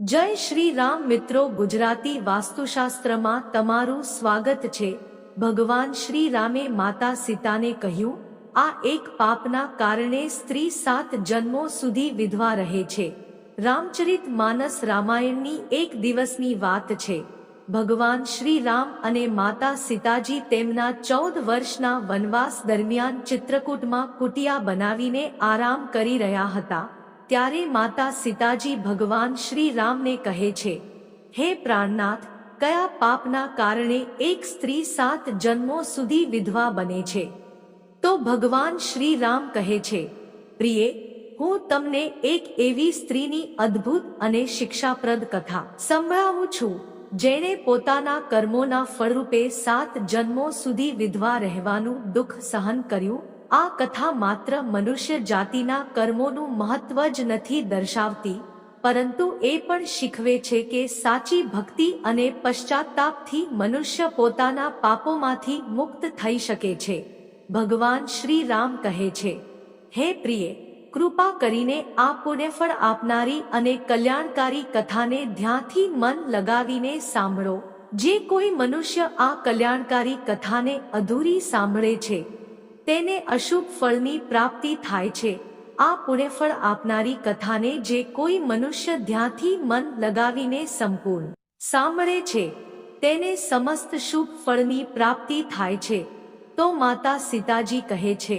જય શ્રી રામ મિત્રો ગુજરાતી વાસ્તુશાસ્ત્રમાં તમારું સ્વાગત છે. ભગવાન શ્રી રામે માતા સીતાને કહ્યું, આ એક પાપના કારણે સ્ત્રી સાત જન્મો સુધી વિધવા રહે છે. રામચરિત માનસ રામાયણની એક દિવસની વાત છે. ભગવાન શ્રી રામ અને માતા સીતાજી તેમના ચૌદ વર્ષના વનવાસ દરમિયાન ચિત્રકૂટમાં કુટિયા બનાવીને આરામ કરી રહ્યા હતા. ત્યારે માતા સીતાજી ભગવાન શ્રી રામને કહે છે, હે પ્રાણનાથ, કયા પાપના કારણે એક સ્ત્રી સાત જન્મો સુધી વિધવા બને છે? તો ભગવાન શ્રી રામ કહે છે, પ્રિય, હું તમને એક એવી સ્ત્રીની અદ્ભુત અને શિક્ષાપ્રદ કથા સંભળાવું છું, જેણે પોતાના કર્મોના ફળરૂપે સાત જન્મો સુધી વિધવા રહેવાનું દુઃખ સહન કર્યું આ કથા માત્ર મનુષ્ય જાતિના કર્મોનું મહત્વ જ નથી દર્શાવતી, પરંતુ એ પણ શીખવે છે કે સાચી ભક્તિ અને પશ્ચાતાપથી મનુષ્ય પોતાના પાપોમાંથી મુક્ત થઈ શકે છે. ભગવાન શ્રી રામ કહે છે, હે પ્રિય, કૃપા કરીને આ પુણ્યફળ આપનારી અને કલ્યાણકારી કથાને ધ્યાનથી મન લગાવીને સાંભળો. જે કોઈ મનુષ્ય આ કલ્યાણકારી કથાને અધૂરી સાંભળે છે તેને અશુભ ફળની પ્રાપ્તિ થાય છે. આ પુણ્યફળ આપનારી કથાને જે કોઈ મનુષ્ય ધ્યાથી મન લગાવીને સંપૂર્ણ સાંભળે છે, તેને સમસ્ત શુભ ફળની પ્રાપ્તિ થાય છે. તો માતા સીતાજી કહે છે,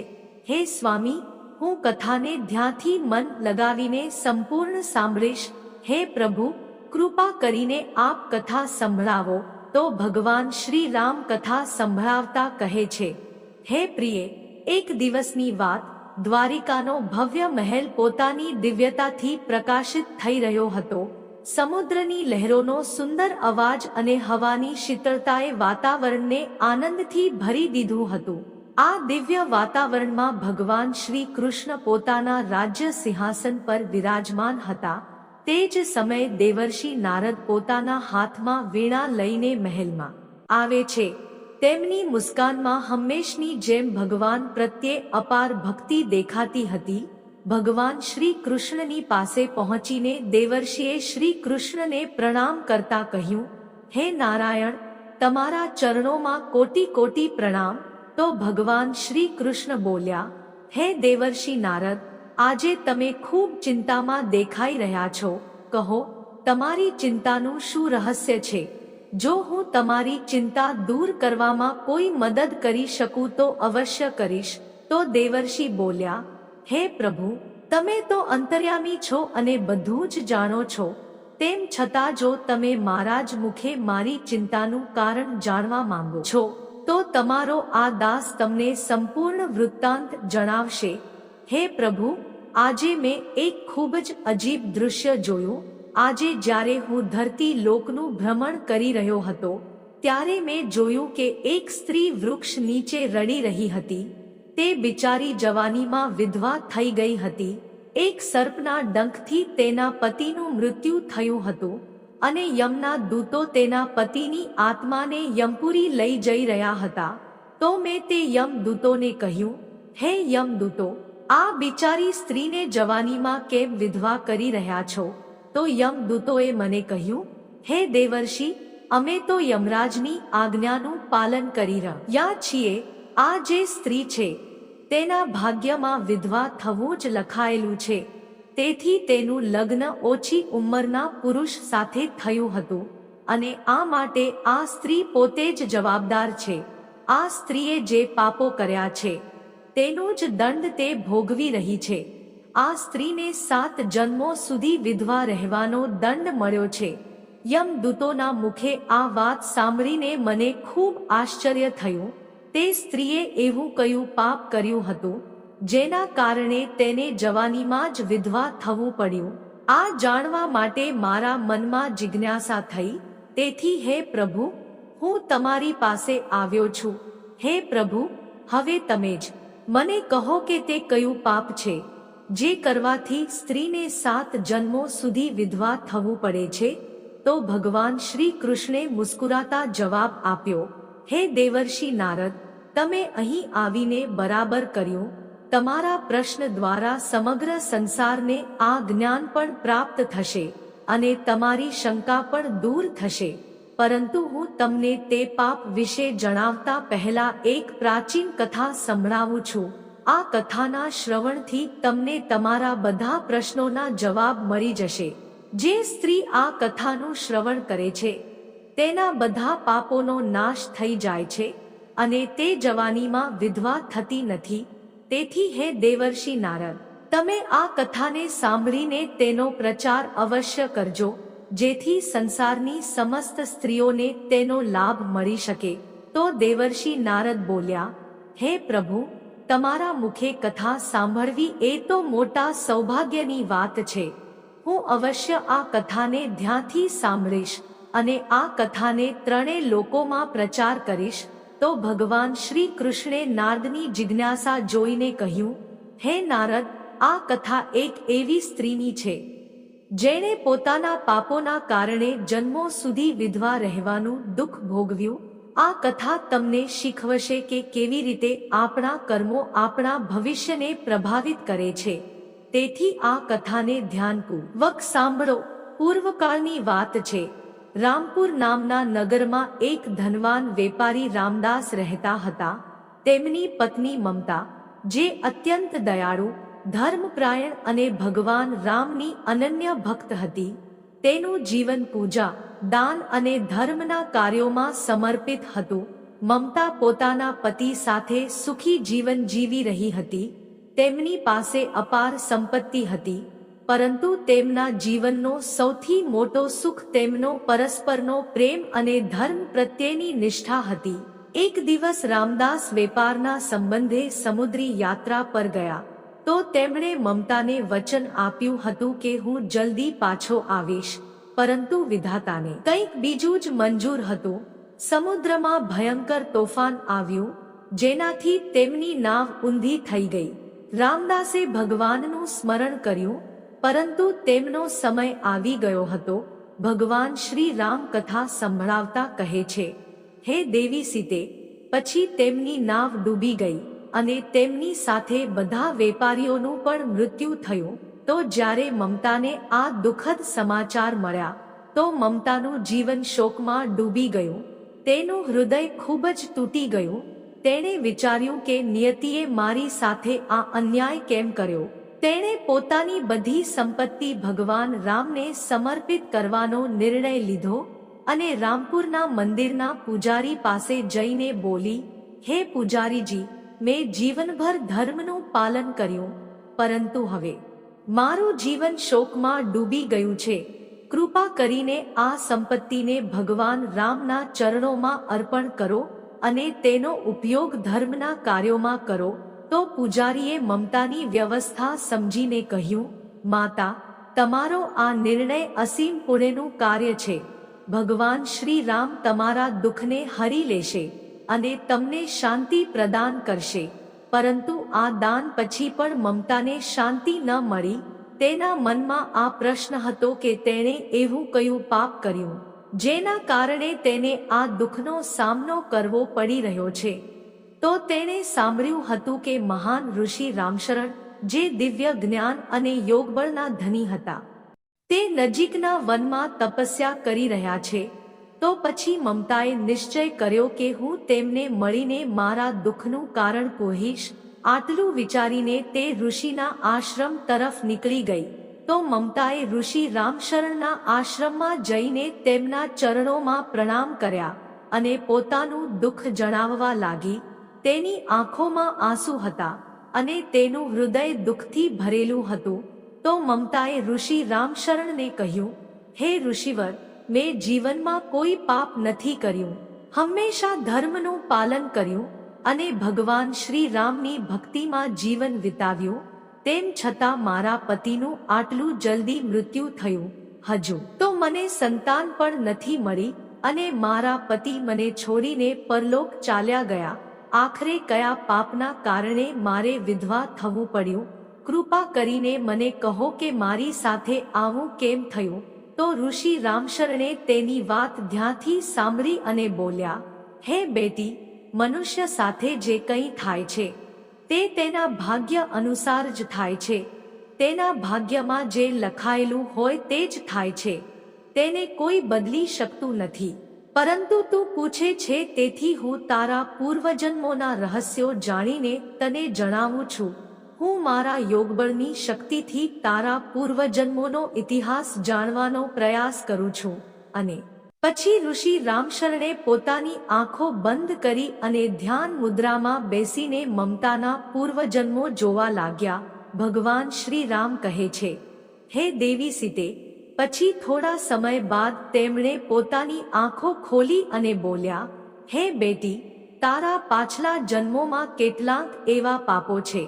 હે સ્વામી, હું કથાને ધ્યાથી મન લગાવીને સંપૂર્ણ સાંભળીશ. હે પ્રભુ, કૃપા કરીને આપ કથા સંભળાવો. તો ભગવાન શ્રી રામ કથા સંભળાવતા કહે છે હે પ્રિય, એક દિવસની વાત દ્વારિકાનો ભવ્ય મહેલ પોતાની દિવ્યતાથી પ્રકાશિત થઈ રહ્યો હતો. સમુદ્રની લહેરોનો સુંદર અવાજ અને હવાની શીતળતાએ વાતાવરણને આનંદથી ભરી દીધું હતું. આ દિવ્ય વાતાવરણમાં ભગવાન શ્રી કૃષ્ણ પોતાના રાજ્ય સિંહાસન પર વિરાજમાન હતા. તે જ સમયે દેવર્ષિ નારદ પોતાના હાથમાં વીણા લઈને મહેલમાં આવે છે. તેમની મુસ્કાનમાં હંમેશની જેમ ભગવાન પ્રત્યે અપાર ભક્તિ દેખાતી હતી. ભગવાન શ્રી કૃષ્ણની પાસે પહોંચીને દેવર્ષિએ શ્રી કૃષ્ણને પ્રણામ કરતા કહ્યું, હે નારાયણ, તમારા ચરણોમાં કોટી કોટી પ્રણામ. તો ભગવાન શ્રી કૃષ્ણ બોલ્યા, હે દેવર્ષિ નારદ, આજે તમે ખૂબ ચિંતામાં દેખાઈ રહ્યા છો. કહો, તમારી ચિંતાનું શું રહસ્ય છે? જો હું તમારી ચિંતા દૂર કરવામાં કોઈ મદદ કરી શકું તો અવશ્ય કરીશ. તો દેવર્ષિ બોલ્યા, હે પ્રભુ, તમે તો અંતર્યામી છો અને બધું જ જાણો છો. તેમ છતાં જો તમે મારા જ મુખે મારી ચિંતાનું કારણ જાણવા માંગો છો, તો તમારો આ દાસ તમને સંપૂર્ણ વૃત્તાંત જણાવશે. હે પ્રભુ, આજે મેં એક ખૂબ જ અજીબ દૃશ્ય જોયું. આજે જ્યારે હું ધરતી લોકનું ભ્રમણ કરી રહ્યો હતો, ત્યારે મેં જોયું કે એક સ્ત્રી વૃક્ષ નીચે રડી રહી હતી. તે બિચારી જવાનીમાં વિધવા થઈ ગઈ હતી. એક સર્પના ડંખથી તેના પતિનું મૃત્યુ થયું હતું અને યમના દૂતો તેના પતિની આત્માને યમપુરી લઈ જઈ રહ્યા હતા. તો મેં તે યમ દૂતોને કહ્યું, હે યમ દૂતો, આ બિચારી સ્ત્રીને જવાનીમાં કેમ વિધવા કરી રહ્યા છો? તો યમદૂતોએ મને કહ્યું, હે દેવર્ષિ, અમે તો યમરાજની આજ્ઞાનું પાલન કરી રહ્યા છીએ, આ જે સ્ત્રી છે, તેના ભાગ્યમાં વિધવા થવું જ લખાયેલું છે. તેથી તેનું લગ્ન ઓછી ઉંમરના પુરુષ સાથે થયું હતું અને આ માટે આ સ્ત્રી પોતે જ જવાબદાર છે. આ સ્ત્રીએ જે પાપો કર્યા છે, તેનો જ દંડ તે ભોગવી રહી છે. આ સ્ત્રીને સાત જન્મો સુધી વિધવા રહેવાનો દંડ મળ્યો છે. યમદૂતોના મુખે આ વાત સાંભળીને મને ખૂબ આશ્ચર્ય થયું. તે સ્ત્રીએ એવું કયું પાપ કર્યું હતું, જેના કારણે તેને જવાનીમાં જ વિધવા થવું પડ્યું. આ જાણવા માટે મારા મનમાં જિજ્ઞાસા થઈ, તેથી હે પ્રભુ, હું તમારી પાસે આવ્યો છું. હે પ્રભુ, હવે તમે જ. મને કહો કે તે કયું પાપ છે. જે કરવાથી સ્ત્રીને સાત જન્મો સુધી વિધવા થવું પડે છે, તો ભગવાન શ્રી કૃષ્ણે મુસ્કુરાતા જવાબ આપ્યો, હે દેવર્ષિ નારદ, તમે અહીં આવીને બરાબર કર્યું. તમારા પ્રશ્ન દ્વારા સમગ્ર સંસારને આ જ્ઞાન પણ પ્રાપ્ત થશે અને તમારી શંકા પણ દૂર થશે. પરંતુ હું તમને તે પાપ વિશે જણાવતા પહેલા એક પ્રાચીન કથા સંભળાવું છું. આ કથાના શ્રવણથી તમને તમારા બધા પ્રશ્નોના જવાબ મળી જશે. જે સ્ત્રી આ કથાનું શ્રવણ કરે છે, તેના બધા પાપોનો નાશ થઈ જાય છે અને તે જવાનીમાં વિધવા થતી નથી. તેથી હે દેવર્ષિ નારદ, તમે આ કથાને સાંભળીને તેનો પ્રચાર અવશ્ય કરજો, જેથી સંસારની સમસ્ત સ્ત્રીઓને તેનો લાભ મળી શકે. તો દેવર્ષિ નારદ બોલ્યા, હે પ્રભુ તમારા મુખે કથા સાંભળવી એ તો મોટા સૌભાગ્યની વાત છે. હું અવશ્ય આ કથાને ધ્યાનથી સાંભળીશ અને આ કથાને ત્રણેય લોકોમાં પ્રચાર કરીશ. તો ભગવાન શ્રી કૃષ્ણે નારદની જિજ્ઞાસા જોઈને કહ્યું, હે નારદ, આ કથા એક એવી સ્ત્રીની છે, જેણે પોતાના પાપોના કારણે જન્મો સુધી વિધવા રહેવાનું દુઃખ ભોગવ્યું આ કથા તમને શીખવશે કે કેવી રીતે આપણા કર્મો આપણા ભવિષ્યને પ્રભાવિત કરે છે. તેથી આ કથાને ધ્યાનપૂર્વક સાંભળો. પૂર્વકાળની વાત છે. રામપુર નામના નગરમાં એક ધનવાન વેપારી રામદાસ રહેતા હતા. તેમની પત્ની મમતા, જે અત્યંત દયાળુ, ધર્મપ્રાયણ અને ભગવાન રામની અનન્ય ભક્ત હતી. તેનું જીવન પૂજા દાન અને ધર્મના કાર્યોમાં સમર્પિત હતું. મમતા પોતાના પતિ સાથે સુખી જીવન જીવી રહી હતી. તેમની પાસે અપાર સંપત્તિ હતી, પરંતુ તેમના જીવનનો સૌથી મોટો સુખ તેમનો પરસ્પરનો પ્રેમ અને ધર્મ પ્રત્યેની નિષ્ઠા હતી. એક દિવસ રામદાસ વેપારના સંબંધે સમુદ્રી યાત્રા પર ગયા. તો તેમણે મમતાને વચન આપ્યું હતું કે હું જલ્દી પાછો આવીશ. પરંતુ વિધાતાને કંઈક બીજું જ મંજૂર હતું. સમુદ્રમાં ભયંકર તોફાન આવ્યું, જેનાથી તેમની નાવ ઊંધી થઈ ગઈ. રામદાસે ભગવાનનું સ્મરણ કર્યું, પરંતુ તેમનો સમય આવી ગયો હતો. ભગવાન શ્રી રામ કથા સંભળાવતા કહે છે, હે દેવી સીતે, પછી તેમની નાવ ડૂબી ગઈ અને તેમની સાથે બધા વેપારીઓનું પણ મૃત્યુ થયું. તો જ્યારે મમતાને આ દુઃખદ સમાચાર મળ્યા, તો મમતાનું જીવન શોકમાં ડૂબી ગયું. તેનું હૃદય ખૂબ જ તૂટી ગયું. તેણે વિચાર્યું કે નિયતિએ મારી સાથે આ અન્યાય કેમ કર્યો? તેણે પોતાની બધી સંપત્તિ ભગવાન રામને સમર્પિત કરવાનો નિર્ણય લીધો અને રામપુરના મંદિરના પૂજારી પાસે જઈને બોલી, હે પૂજારીજી, મેં જીવનભર ધર્મનું પાલન કર્યું. પરંતુ હવે મારું જીવન શોકમાં ડૂબી ગયું છે. કૃપા કરીને આ સંપત્તિને ભગવાન રામના ચરણોમાં અર્પણ કરો અને તેનો ઉપયોગ ધર્મના કાર્યોમાં કરો. તો પૂજારીએ મમતાની વ્યવસ્થા સમજીને કહ્યું, માતા, તમારો આ નિર્ણય અસીમ પુણેનું કાર્ય છે. ભગવાન શ્રી રામ તમારા દુઃખને હરી લેશે અને તમને શાંતિ પ્રદાન કરશે. પરંતુ આ દાન પછી પણ મમતાને શાંતિ ન મળી, તેના મનમાં આ પ્રશ્ન હતો કે તેણે એવું કયું પાપ કર્યું, જેના કારણે તેને આ દુઃખનો સામનો કરવો પડી રહ્યો છે. તો તેણે સાંભળ્યું હતું કે મહાન ઋષિ રામશરણ, જે દિવ્ય જ્ઞાન અને યોગબળના ધની હતા, તે નજીકના વનમાં તપસ્યા કરી રહ્યા છે. તો પછી મમતાએ નિશ્ચય કર્યો કે હું તેમને મળીને મારા દુઃખનું કારણ પોહીશ આટલું વિચારીને તે ઋષિના આશ્રમ તરફ નીકળી ગઈ. તો મમતાએ ઋષિ રામશરણના આશ્રમમાં જઈને તેમના ચરણોમાં પ્રણામ કર્યા અને પોતાનું દુઃખ જણાવવા લાગી. તેની આંખોમાં આંસુ હતા અને તેનું હૃદય દુઃખથી ભરેલું હતું. તો મમતાએ ઋષિ રામશરણને કહ્યું, હે ઋષિવર મેં જીવનમાં કોઈ પાપ નથી કર્યું. હંમેશા ધર્મનું પાલન કર્યું અને ભગવાન શ્રી રામની ભક્તિમાં જીવન વિતાવ્યું. તેમ છતાં મારા પતિનું આટલું જલ્દી મૃત્યુ થયું. હજુ તો મને સંતાન પણ નથી મળી અને મારા પતિ મને છોડીને પરલોક ચાલ્યા ગયા. આખરે કયા પાપના કારણે મારે વિધવા થવું પડ્યું? કૃપા કરીને મને કહો કે મારી સાથે આવું કેમ થયું? તો ઋષિ રામશરણે તેની વાત ધ્યાંથી સાંભળી અને બોલ્યા, હે બેટી, મનુષ્ય સાથે જે કંઈ થાય છે, તે તેના ભાગ્ય અનુસાર જ થાય છે. તેના ભાગ્યમાં જે લખાયેલું હોય તે જ થાય છે. તેને કોઈ બદલી શકતું નથી. પરંતુ તું પૂછે છે, તેથી હું તારા પૂર્વજન્મોના રહસ્યો જાણીને તને જણાવું છું. હું મારા યોગબળની શક્તિથી તારા પૂર્વજન્મોનો ઇતિહાસ જાણવાનો પ્રયાસ કરું છું. અને પછી ઋષિ રામશરણે પોતાની આંખો બંધ કરી અને ધ્યાન મુદ્રામાં બેસીને મમતાના પૂર્વજન્મો જોવા લાગ્યા. ભગવાન શ્રી રામ કહે છે, હે દેવી સીતે, પછી થોડા સમય બાદ તેમણે પોતાની આંખો ખોલી અને બોલ્યા, હે બેટી, તારા પાછલા જન્મોમાં કેટલાક એવા પાપો છે.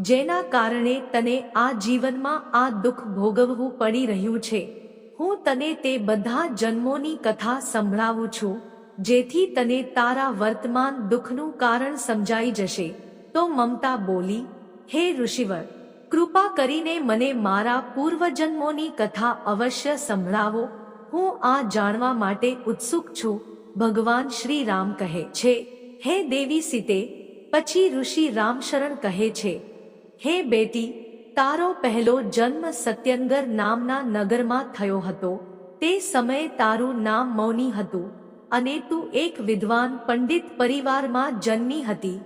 જેના કારણે તને આ જીવનમાં આ દુઃખ ભોગવવું પડી રહ્યું છે. હું તને તે બધા જન્મોની કથા સંભળાવું છું, જેથી તને તારા વર્તમાન દુઃખનું કારણ સમજાઈ જશે. તો મમતા બોલી, હે ઋષિવર, કૃપા કરીને મને મારા પૂર્વજન્મોની કથા અવશ્ય સંભળાવો. હું આ જાણવા માટે ઉત્સુક છું. ભગવાન શ્રી રામ કહે છે, હે દેવી સીતે, પછી ઋષિ રામશરણ કહે છે હે બેટી, તારો પહેલો જન્મ સત્યનગર નામના નગરમાં થયો હતો. તે સમયે તારું નામ મૌની હતું અને તું એક વિદ્વાન પંડિત પરિવારમાં જન્મી હતી.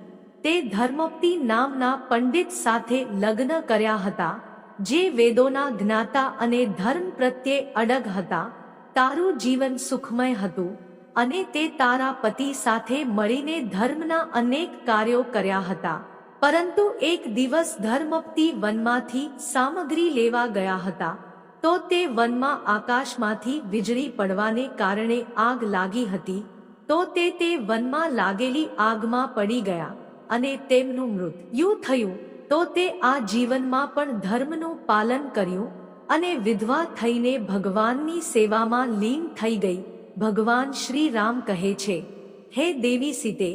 તે ધર્મોક્તિ નામના પંડિત સાથે લગ્ન કર્યા હતા, જે વેદોના જ્ઞાતા અને ધર્મ પ્રત્યે અડગ હતા. તારું જીવન સુખમય હતું અને તે તારા પતિ સાથે મળીને ધર્મના અનેક કાર્યો કર્યા હતા. પરંતુ એક દિવસ ધર્મપતિ વનમાંથી સામગ્રી લેવા ગયા હતા, તો તે વનમાં આકાશમાંથી વીજળી પડવાને કારણે આગ લાગી હતી, તો તે તે વનમાં લાગેલી આગમાં પડી ગયા અને તેમનું મૃત્યુ થયું, તો તે આ જીવનમાં પણ ધર્મનું પાલન કર્યું અને વિધવા થઈને ભગવાનની સેવામાં લીન થઈ ગઈ. ભગવાન શ્રી રામ કહે છે, હે દેવી સીતે,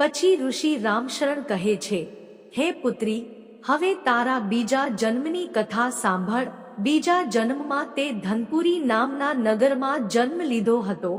પછી ઋષિ રામશરણ કહે છે હે પુત્રી, હવે તારા બીજા જન્મની કથા સાંભળ. બીજા જન્મમાં તે ધનપુરી નામના નગરમાં જન્મ લીધો હતો.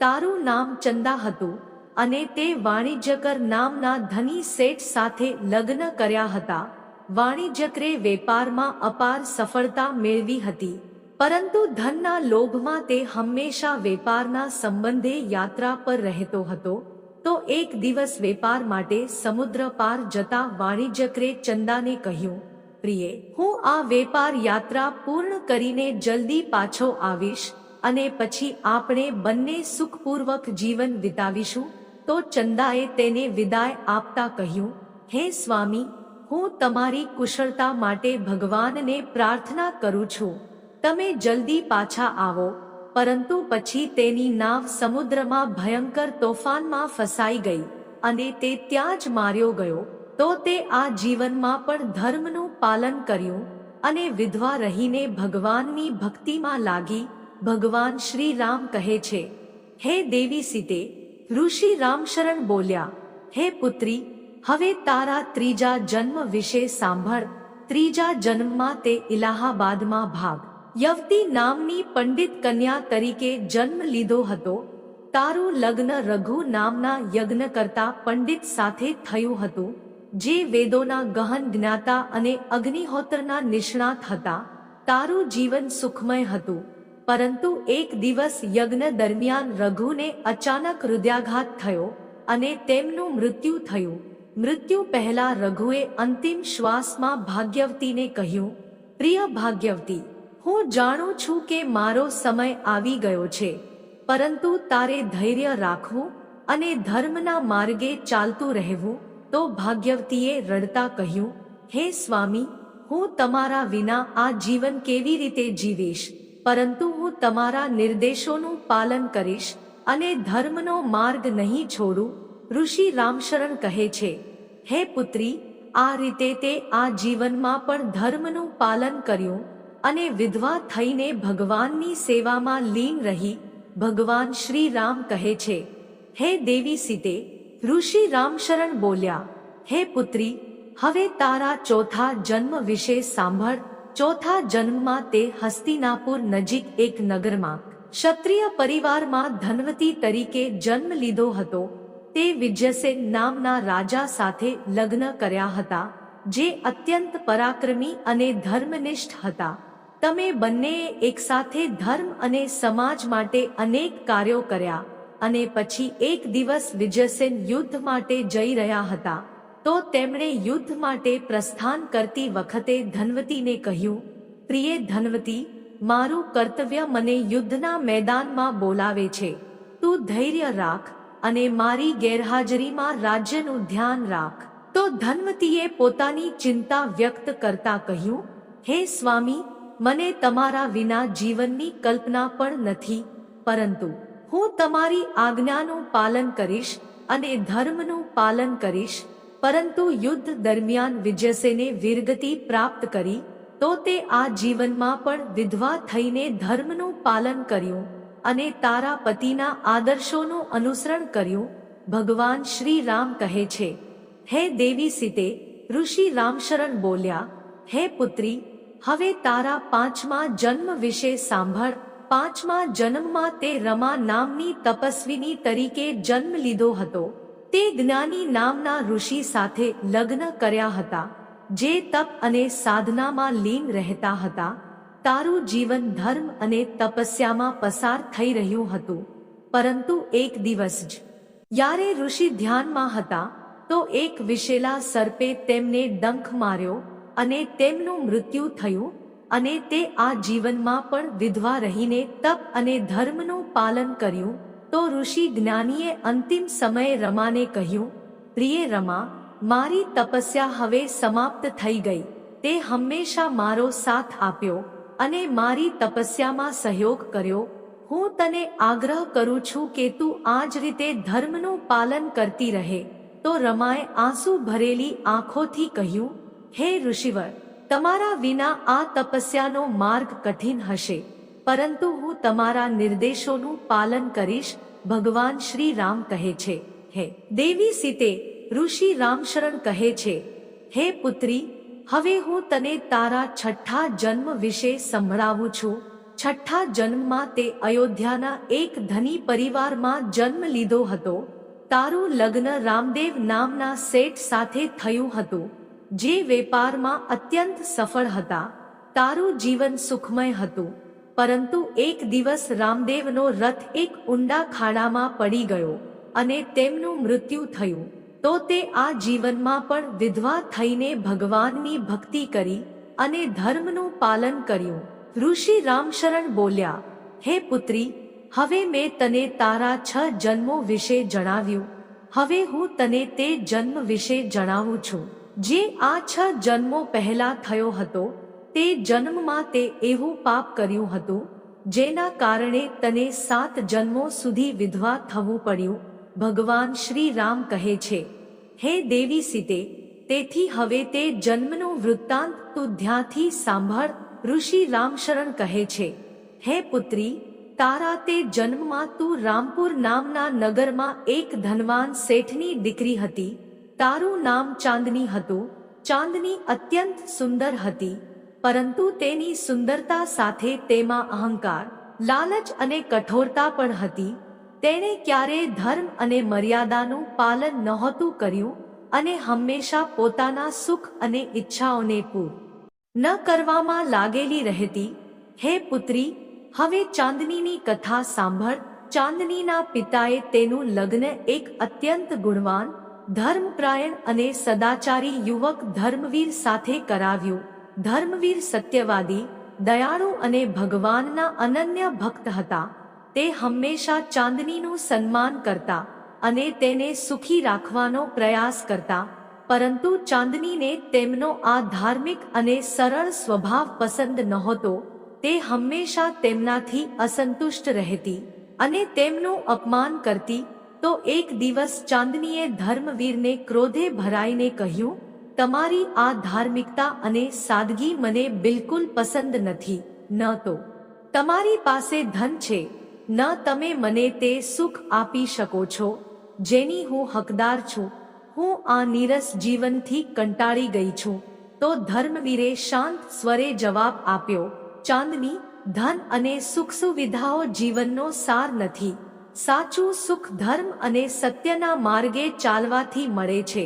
તારું નામ ચંદા હતું અને તે વાણિજ્યકર નામના ધની શેઠ સાથે લગ્ન કર્યા હતા. વાણિજ્યકરે વેપારમાં અપાર સફળતા મેળવી હતી. પરંતુ ધનના લોભમાં તે હંમેશા વેપારના સંબંધે યાત્રા પર રહેતો હતો. તો એક દિવસ વેપાર માટે સમુદ્ર પાર જતા વાણિજ્યકરે ચંદાને કહ્યું, પ્રિય, હું આ વેપાર યાત્રા પૂર્ણ કરીને જલ્દી પાછો આવીશ અને પછી આપણે બંને સુખપૂર્વક જીવન વિતાવીશું. તો ચંદાએ તેને વિદાય આપતા કહ્યું, હે સ્વામી, હું તમારી કુશળતા માટે ભગવાનને પ્રાર્થના કરું છું. તમે જલ્દી પાછા આવો. પરંતુ પછી તેની નાવ સમુદ્રમાં ભયંકર તોફાનમાં ફસાઈ ગઈ અને તે ત્યાં જ માર્યો ગયો, તો તે આ જીવનમાં પણ ધર્મનું પાલન કર્યું અને વિધવા રહીને ભગવાનની ભક્તિમાં લાગી, ભગવાન શ્રી રામ કહે છે, હે દેવી સીતે, ઋષિ રામશરણ બોલ્યા, હે પુત્રી, હવે તારા ત્રીજા જન્મ વિશે સાંભળ, ત્રીજા જન્મમાં તે ઇલાહાબાદમાં ભાગ. યવતી નામની પંડિત કન્યા તરીકે જન્મ લીધો હતો. તારું લગ્ન રઘુ નામના યજ્ઞ કરતા પંડિત સાથે થયું હતું, જે વેદોના ગહન જ્ઞાતા અને અગ્નિહોત્રના નિષ્ણાત હતા. તારું જીવન સુખમય હતું, પરંતુ એક દિવસ યજ્ઞ દરમિયાન રઘુને અચાનક હૃદયાઘાત થયો અને તેમનું મૃત્યુ થયું. મૃત્યુ પહેલા રઘુએ અંતિમ શ્વાસમાં ભાગ્યવતીને કહ્યું, પ્રિય ભાગ્યવતી હું જાણું છું કે મારો સમય આવી ગયો છે, પરંતુ તારે ધૈર્ય રાખવું અને ધર્મના માર્ગે ચાલતું રહેવું તો ભાગ્યવતીએ રડતા કહ્યું, હે સ્વામી, હું તમારા વિના આ જીવન કેવી રીતે જીવીશ? પરંતુ હું તમારા નિર્દેશોનું પાલન કરીશ અને ધર્મનો માર્ગ નહીં છોડું. ઋષિ રામશરણ કહે છે, હે પુત્રી, આ રીતે તે આ જીવનમાં પણ ધર્મનું પાલન કર્યું અને વિધવા થઈને ભગવાનની સેવામાં લીન રહી, ભગવાન શ્રી રામ કહે છે, હે દેવી સીતે, ઋષિ રામશરણ બોલ્યા, હે પુત્રી, હવે તારા ચોથા જન્મ વિશે સાંભળ, ચોથા જન્મમાં તે હસ્તિનાપુર નજીક એક નગરમાં, ક્ષત્રિય પરિવારમાં ધનવતી તરીકે જન્મ લીધો હતો, તે વિજયસેન નામના રાજા સાથે લગ્ન કર્યા હતા, જે અત્યંત પરાક્રમી અને ધર્મનિષ્ઠ હતા. તમે બંનેએ એકસાથે ધર્મ અને સમાજ માટે અનેક કાર્યો કર્યા અને પછી એક દિવસ વિજયસેન યુદ્ધ માટે જઈ રહ્યા હતા. તો તેમણે યુદ્ધ માટે પ્રસ્થાન કરતી વખતે ધનવતીને કહ્યું, પ્રિય ધનવતી, મારું કર્તવ્ય મને યુદ્ધના મેદાનમાં બોલાવે છે. તું ધૈર્ય રાખ અને મારી ગેરહાજરીમાં રાજ્યનું ધ્યાન રાખ. તો ધનવતીએ પોતાની ચિંતા વ્યક્ત કરતા કહ્યું, હે સ્વામી મને તમારા વિના જીવનની કલ્પના પણ નથી, પરંતુ હું તમારી આજ્ઞાનું પાલન કરીશ અને ધર્મનું પાલન કરીશ, પરંતુ યુદ્ધ દરમિયાન વિજયસેને વીરગતિ પ્રાપ્ત કરી, તો તે આ જીવનમાં પણ વિધવા થઈને ધર્મનું પાલન કર્યું અને તારા પતિના આદર્શોનું અનુસરણ કર્યું. ભગવાન શ્રી રામ કહે છે, હે દેવી સીતે, ઋષિ રામશરણ બોલ્યા, હે પુત્રી હવે તારા પાંચમા જન્મ વિશે સાંભળ. પાંચમા જન્મમાં તે રમા નામની તપસ્વીની તરીકે જન્મ લીધો હતો. તે જ્ઞાની નામના ઋષિ સાથે લગ્ન કર્યા હતા, જે તપ અને સાધનામાં લીન રહેતા હતા. તારું જીવન ધર્મ અને તપસ્યામાં પસાર થઈ રહ્યું હતું. પરંતુ એક દિવસ જ યારે ઋષિ ધ્યાનમાં હતા, તો એક વિશેલા સર્પે તેમને ડંખ માર્યો અને તેમનું મૃત્યુ થયું અને તે આ જીવનમાં પણ વિધવા રહીને તપ અને ધર્મનું પાલન કર્યું, તો ઋષિ જ્ઞાનીએ અંતિમ સમયે રમાને કહ્યું, પ્રિય રમા, મારી તપસ્યા હવે સમાપ્ત થઈ ગઈ. તે હંમેશા મારો સાથ આપ્યો અને મારી તપસ્યામાં સહયોગ કર્યો. હું તને આગ્રહ કરું છું કે તું આ જ રીતે ધર્મનું પાલન કરતી રહે. તો રમાએ આંસુ ભરેલી આંખોથી કહ્યું હે ઋષિવર, તમારા વિના આ તપસ્યાનો માર્ગ કઠિન હશે. પરંતુ હું તમારા નિર્દેશોનું પાલન કરીશ, ભગવાન શ્રી રામ કહે છે. હે, દેવી સીતે, ઋષિ રામશરણ કહે છે. હે પુત્રી, હવે હું તને તારા છઠ્ઠા જન્મ વિશે સંભળાવું છું. છઠ્ઠા જન્મમાં તે અયોધ્યાના એક ધની પરિવારમાં જન્મ લીધો હતો. તારું લગ્ન રામદેવ નામના શેઠ સાથે થયું હતું. જે વેપારમાં અત્યંત સફળ હતા, તારું જીવન સુખમય હતું, પરંતુ એક દિવસ રામદેવનો રથ એક ઊંડા ખાડામાં પડી ગયો અને તેમનું મૃત્યુ થયું. તો તે આ જીવનમાં પણ વિધવા થઈને ભગવાનની ભક્તિ કરી અને ધર્મનું પાલન કર્યું. ઋષિ રામશરણ બોલ્યા, હે પુત્રી, હવે મેં તને તારા છ જન્મો વિશે જણાવ્યું. હવે હું તને તે જન્મ વિશે જણાવું છું. જે આ છ જન્મો પહેલા થયો હતો, તે જન્મમાં તે એવું પાપ કર્યું હતું, જેના કારણે તને સાત જન્મો સુધી વિધવા થવું પડ્યું. ભગવાન શ્રી રામ કહે છે, હે દેવી સીતે, તેથી હવે તે જન્મનો વૃત્તાંત તું ધ્યાથી સાંભળ. ઋષિ રામશરણ કહે છે, હે પુત્રી, તારા તે જન્મમાં તું રામપુર નામના નગરમાં એક ધનવાન શેઠની દીકરી હતી તારું નામ ચાંદની હતું. ચાંદની અત્યંત સુંદર હતી, પરંતુ તેની સુંદરતા સાથે તેમાં અહંકાર, લાલચ અને કઠોરતા પણ હતી. તેણે ક્યારેય ધર્મ અને મર્યાદાનું પાલન નહોતું કર્યું અને હંમેશા પોતાના સુખ અને ઈચ્છાઓને પૂર ન કરવામાં લાગેલી રહેતી. હે પુત્રી, હવે ચાંદનીની કથા સાંભળ. ચાંદનીના પિતાએ તેનું લગ્ન એક અત્યંત ગુણવાન ધર્મપ્રાયણ અને સદાચારી યુવક ધર્મવીર સાથે કરાવ્યું. ધર્મવીર સત્યવાદી, દયાળુ અને ભગવાનના અનન્ય ભક્ત હતા. તે હંમેશા ચાંદનીનું સન્માન કરતા અને તેને સુખી રાખવાનો પ્રયાસ કરતા, પરંતુ ચાંદનીને તેમનો આ ધાર્મિક અને સરળ સ્વભાવ પસંદ નહોતો. તે હંમેશા તેમનાથી અસંતુષ્ટ રહેતી અને તેમનું અપમાન કરતી તો એક દિવસ ચાંદનીએ ધર્મવીરને ક્રોધે ભરાઈને કહ્યું, તમારી આ ધાર્મિકતા અને સાદગી મને બિલકુલ પસંદ નથી, ન તો. તમારી પાસે ધન છે, ન તમે મને તે સુખ આપી શકો છો, જેની હું હકદાર છું. હું આ નીરસ જીવનથી કંટાળી ગઈ છું. તો ધર્મવીરે શાંત સ્વરે જવાબ આપ્યો, ચાંદની, ધન અને સુખ સુવિધાઓ જીવનનો સાર નથી. સાચું સુખ ધર્મ અને સત્યના માર્ગે ચાલવાથી મળે છે.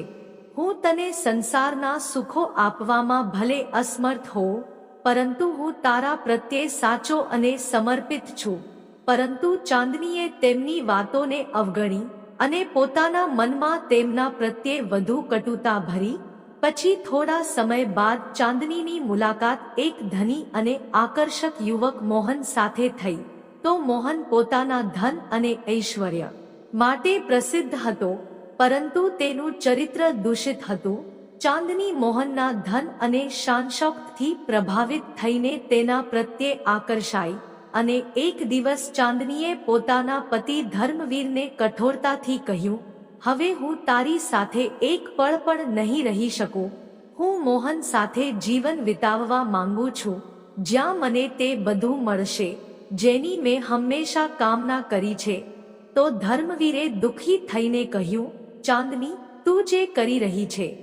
હું તને સંસારના સુખો આપવામાં ભલે અસમર્થ હોઉં પરંતુ હું તારા પ્રત્યે સાચો અને સમર્પિત છું. પરંતુ ચાંદનીએ તેમની વાતોને અવગણી અને પોતાના મનમાં તેમના પ્રત્યે વધુ કટુતા ભરી. પછી થોડા સમય બાદ ચાંદનીની મુલાકાત એક ધની અને આકર્ષક યુવક મોહન સાથે થઈ. તો મોહન પોતાના ધન અને ઐશ્વર્ય માટે પ્રસિદ્ધ હતો, પરંતુ તેનું ચરિત્ર દૂષિત હતું. ચાંદની મોહનના ધન અને શાનશક્તથી પ્રભાવિત થઈને તેના પ્રત્યે આકર્ષાઈ અને એક દિવસ ચાંદનીએ પોતાના પતિ ધર્મવીરને કઠોરતાથી કહ્યું, હવે હું તારી સાથે એક પળ પણ નહીં રહી શકું. હું મોહન સાથે જીવન વિતાવવા માંગુ છું. જ્યાં મને તે બધું મળશે. જેની મેં હંમેશા કામના કરી છે. તો ધર્મવીરે દુઃખી થઈને કહ્યું, ચાંદની, તું જે કરી રહી છે,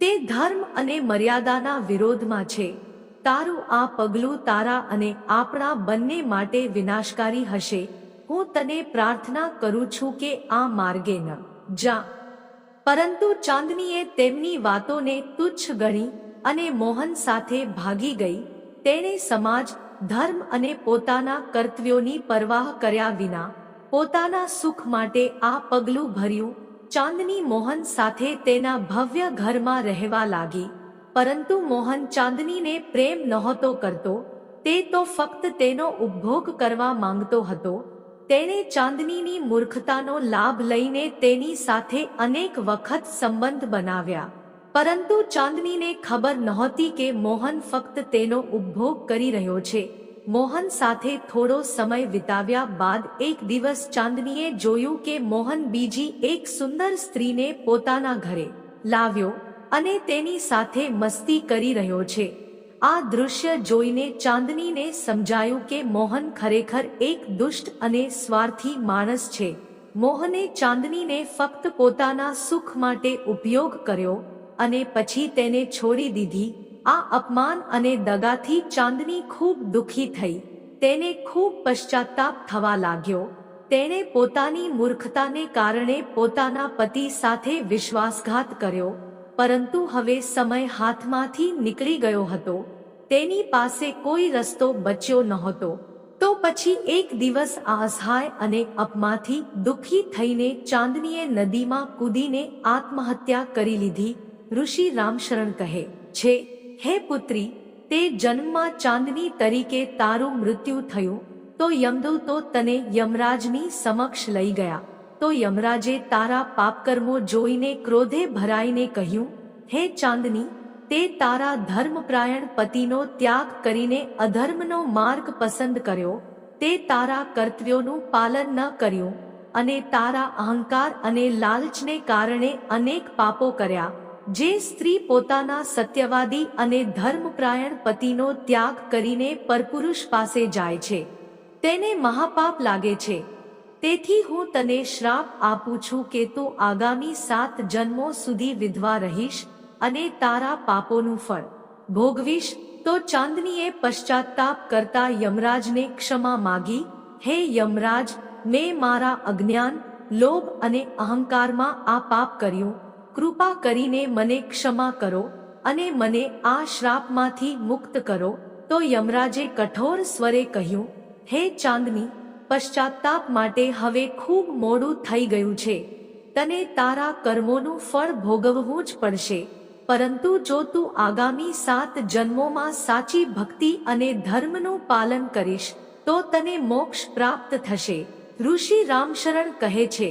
તે ધર્મ અને મર્યાદાના વિરોધમાં છે. તારું આ પગલું તારા અને આપણા બંને માટે વિનાશકારી હશે. હું તને પ્રાર્થના કરું છું કે આ માર્ગે ન જા. પરંતુ ચાંદનીએ તેમની વાતોને તુચ્છ ગણી અને મોહન સાથે ભાગી ગઈ. તેણે સમાજ ધર્મ અને પોતાના કર્તવ્યોની પરવાહ કર્યા વિના પોતાના સુખ માટે આ પગલું ભર્યું, ચાંદની મોહન સાથે તેના ભવ્ય ઘરમાં રહેવા લાગી. પરંતુ મોહન ચાંદનીને પ્રેમ નહોતો કરતો, તે તો ફક્ત તેનો ઉપભોગ કરવા માંગતો હતો. તેણે ચાંદનીની મૂર્ખતાનો લાભ લઈને તેની સાથે અનેક વખત સંબંધ બનાવ્યા. પરંતુ ચાંદનીને ખબર નહોતી કે મોહન ફક્ત તેનો ઉપભોગ કરી રહ્યો છે. મોહન સાથે થોડો સમય વિતાવ્યા બાદ એક દિવસ ચાંદનીએ જોયું કે મોહન બીજી એક સુંદર સ્ત્રીને પોતાના ઘરે લાવ્યો અને તેની સાથે મસ્તી કરી રહ્યો છે. આ દૃશ્ય જોઈને ચાંદનીને સમજાયું કે મોહન ખરેખર એક દુષ્ટ અને સ્વાર્થી માણસ છે. મોહને ચાંદનીને ફક્ત પોતાના સુખ માટે ઉપયોગ કર્યો અને પછી તેને છોડી દીધી. આ અપમાન અને દગાથી ચાંદની ખૂબ દુખી થઈ. તેને ખૂબ પશ્ચાતાપ થવા લાગ્યો. તેણે પોતાની મૂર્ખતાને કારણે પોતાના પતિ સાથે વિશ્વાસઘાત કર્યો. પરંતુ હવે સમય હાથમાંથી નીકળી ગયો હતો. તેની પાસે કોઈ રસ્તો બચ્યો નહોતો. તો પછી એક દિવસ આ અસહાય અને અપમાંથી દુઃખી થઈને ચાંદનીએ નદીમાં કૂદીને આત્મહત્યા કરી લીધી. ઋષિ રામશરણ કહે, છે, હે પુત્રી, તે જન્મમાં ચાંદની તરીકે તારું મૃત્યુ થયું, તો યમદૂતો તને યમરાજની સમક્ષ લઈ ગયા, તો યમરાજે તારા પાપકર્મો જોઈને ક્રોધે ભરાઈને કહ્યું, હે ચાંદની, તે તારા ધર્મપ્રાયણ પતિનો ત્યાગ કરીને અધર્મનો માર્ગ પસંદ કર્યો, તે તારા કર્તવ્યોનું પાલન ન કર્યું, અને તારા અહંકાર અને લાલચને કારણે અનેક પાપો કર્યા જે સ્ત્રી પોતાના સત્યવાદી અને ધર્મપ્રાયણ પતિનો ત્યાગ કરીને પરપુરુષ પાસે જાય છે. તેને મહાપાપ લાગે છે. તેથી હું તને શ્રાપ આપું છું કે તું આગામી સાત જન્મો સુધી વિધવા રહીશ અને તારા પાપોનું ફળ ભોગવીશ. તો ચાંદનીએ પશ્ચાતાપ કરતા યમરાજને ક્ષમા માગી, હે યમરાજ, મેં મારા અજ્ઞાન, લોભ અને અહંકારમાં આ પાપ કર્યું. કૃપા કરીને મને ક્ષમા કરો અને મને આ શ્રાપમાંથી મુક્ત કરો. તો યમરાજે કઠોર સ્વરે કહ્યું, હે ચાંદની પશ્ચાતાપ માટે હવે ખૂબ મોડું થઈ ગયું છે. તને તારા કર્મોનું ફળ ભોગવવું જ પડશે. પરંતુ જો તું આગામી સાત જન્મોમાં સાચી ભક્તિ અને ધર્મનું પાલન કરીશ, તો તને મોક્ષ પ્રાપ્ત થશે. ઋષિ રામશરણ કહે છે,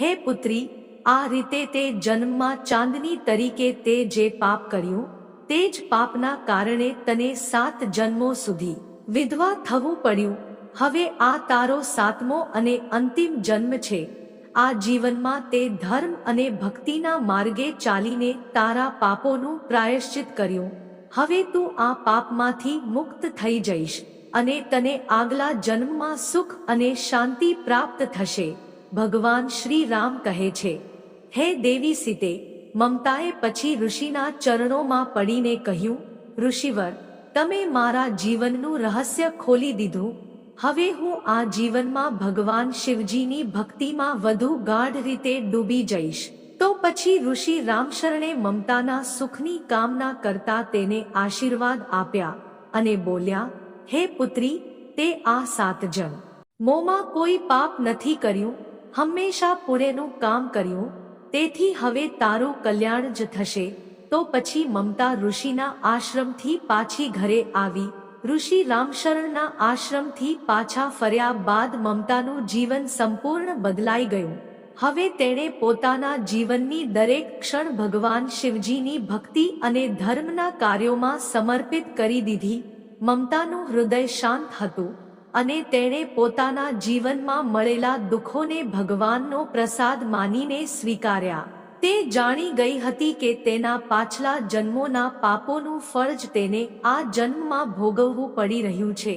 હે પુત્રી આ રીતે તે જન્મમાં ચાંદની તરીકે તે જે પાપ કર્યું, તે જ પાપના કારણે તને સાત જન્મો સુધી વિધવા થવું પડ્યું. હવે આ તારો સાતમો અને અંતિમ જન્મ છે. આ જીવનમાં તે ધર્મ અને ભક્તિના માર્ગે ચાલીને તારા પાપોનું પ્રાયશ્ચિત કર્યું. હવે તું આ પાપમાંથી મુક્ત થઈ જઈશ અને તને આગલા જન્મમાં સુખ અને શાંતિ પ્રાપ્ત થશે. ભગવાન શ્રી રામ કહે છે. હે દેવી સીતે, મમતાએ પછી ઋષિના ચરણોમાં પડીને કહ્યું, ઋષિવર, તમે મારા જીવનનું રહસ્ય ખોલી દીધું. હવે હું આ જીવનમાં ભગવાન શિવજીની ભક્તિમાં વધુ ગાઢ રીતે ડૂબી જઈશ. તો પછી ઋષિ રામશરણે મમતાના સુખની કામના કરતા તેને આશીર્વાદ આપ્યા અને બોલ્યા, હે પુત્રી, તે આ સાત જણ. મોમાં કોઈ પાપ નથી કર્યું. હંમેશા પુરેનું કામ કર્યું. તેથી હવે તારું કલ્યાણ જ થશે. તો પછી મમતા ઋષિના આશ્રમથી પાછી ઘરે આવી. ઋષિ રામશરણના આશ્રમથી પાછા ફર્યા બાદ મમતાનું જીવન સંપૂર્ણ બદલાઈ ગયું. હવે તેણે પોતાના જીવનની દરેક ક્ષણ ભગવાન શિવજીની ભક્તિ અને ધર્મના કાર્યોમાં સમર્પિત કરી દીધી. મમતાનું હૃદય શાંત હતું. અને તેણે પોતાના જીવનમાં મળેલા દુઃખોને ભગવાનનો પ્રસાદ માનીને સ્વીકાર્યા. તે જાણી ગઈ હતી કે તેના પાછલા જન્મોના પાપોનું ફળ જ તેને આ જન્મમાં ભોગવવું પડી રહ્યું છે.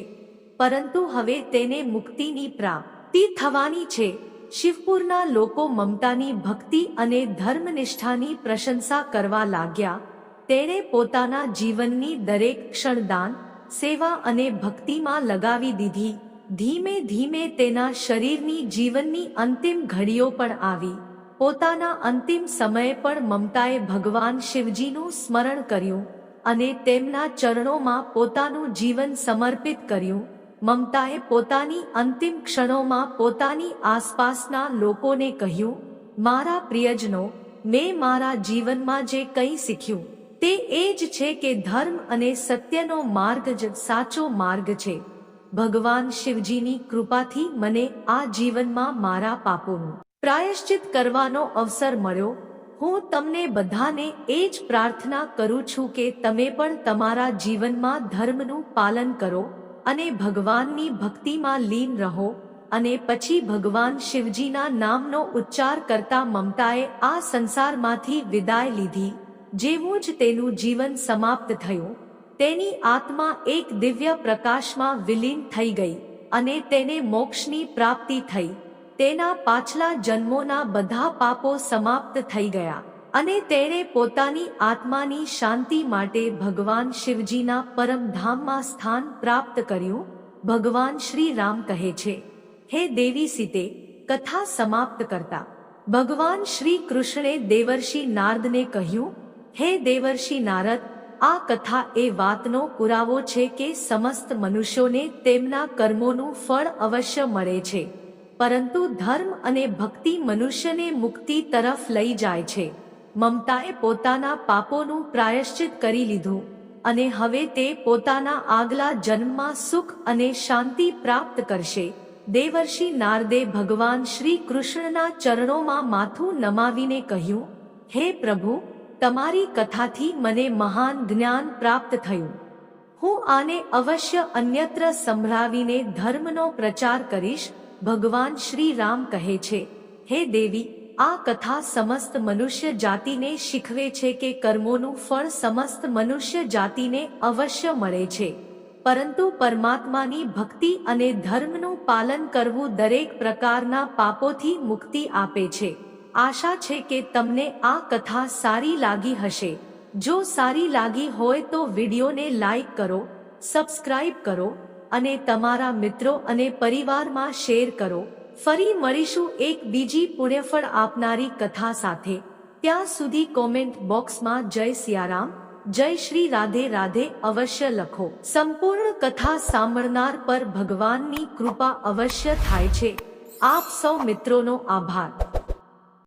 પરંતુ હવે તેને મુક્તિની પ્રાપ્તિ થવાની છે. શિવપુરના લોકો મમતાની ભક્તિ અને ધર્મનિષ્ઠાની પ્રશંસા કરવા લાગ્યા. તેણે પોતાના જીવનની દરેક ક્ષણદાન સેવા અને ભક્તિમાં લગાવી દીધી. ધીમે ધીમે તેના શરીરની જીવનની અંતિમ ઘડીઓ પણ આવી. પોતાના અંતિમ સમયે પણ મમતાએ ભગવાન શિવજીનું સ્મરણ કર્યું અને તેમના ચરણોમાં પોતાનું જીવન સમર્પિત કર્યું. મમતાએ પોતાની અંતિમ ક્ષણોમાં પોતાની આસપાસના લોકોને કહ્યું, મારા પ્રિયજનો, મેં મારા જીવનમાં જે કંઈ શીખ્યું તે એ જ છે કે ધર્મ અને સત્યનો માર્ગ જ સાચો માર્ગ છે. ભગવાન શિવજીની કૃપાથી મને આ જીવનમાં મારા પાપોનું પ્રાયશ્ચિત કરવાનો અવસર મળ્યો. હું તમને બધાને એ જ પ્રાર્થના કરું છું કે તમે પણ તમારા જીવનમાં ધર્મનું પાલન કરો અને ભગવાનની ભક્તિમાં લીન રહો અને પછી ભગવાન શિવજીના નામનો ઉચ્ચાર કરતા મમતાએ આ સંસારમાંથી વિદાય લીધી. જેવું જ તેનું જીવન સમાપ્ત થયું, તેની આત્મા એક દિવ્ય પ્રકાશમાં વિલીન થઈ ગઈ અને તેને મોક્ષની પ્રાપ્તિ થઈ. તેના પાછલા જન્મોના બધા પાપો સમાપ્ત થઈ ગયા અને તેણે પોતાની આત્માની શાંતિ માટે ભગવાન શિવજીના પરમધામમાં સ્થાન પ્રાપ્ત કર્યું. ભગવાન શ્રી રામ કહે છે, હે દેવી સીતે, કથા સમાપ્ત કરતા. ભગવાન શ્રી કૃષ્ણે દેવર્ષિ નારદને કહ્યું હે દેવર્ષિ નારદ, આ કથા એ વાતનો પુરાવો છે કે સમસ્ત મનુષ્યોને તેમના કર્મોનું ફળ અવશ્ય મળે છે, પરંતુ ધર્મ અને ભક્તિ મનુષ્યને મુક્તિ તરફ લઈ જાય છે. મમતાએ પોતાના પાપોનું પ્રાયશ્ચિત કરી લીધું અને હવે તે પોતાના આગલા જન્મમાં સુખ અને શાંતિ પ્રાપ્ત કરશે. દેવર્ષિ નારદે ભગવાન શ્રી કૃષ્ણના ચરણોમાં માથું નમાવીને કહ્યું, હે પ્રભુ તમારી કથાથી મને મહાન જ્ઞાન પ્રાપ્ત થયું. હું આને અવશ્ય અન્યત્ર સંભળાવીને ધર્મનો પ્રચાર કરીશ, ભગવાન શ્રી રામ કહે છે. હે દેવી, આ કથા સમસ્ત મનુષ્ય જાતિને શીખવે છે કે કર્મોનું ફળ સમસ્ત મનુષ્ય જાતિને અવશ્ય મળે છે. પરંતુ પરમાત્માની ભક્તિ અને ધર્મનું પાલન કરવું દરેક પ્રકારના પાપોથી મુક્તિ આપે છે. આશા છે કે તમને આ કથા સારી લાગી હશે. જો સારી લાગી હોય તો વિડીયોને લાઈક કરો, સબસ્ક્રાઇબ કરો અને તમારા મિત્રો અને પરિવારમાં શેર કરો. ફરી મળીશું એક બીજી પુણ્યફળ આપનારી કથા સાથે. ત્યાં સુધી કોમેન્ટ બોક્સમાં જય સિયારામ, જય શ્રી રાધે રાધે અવશ્ય લખો. સંપૂર્ણ કથા સાંભળનાર પર ભગવાનની કૃપા અવશ્ય થાય છે. આપ સૌ મિત્રોનો આભાર.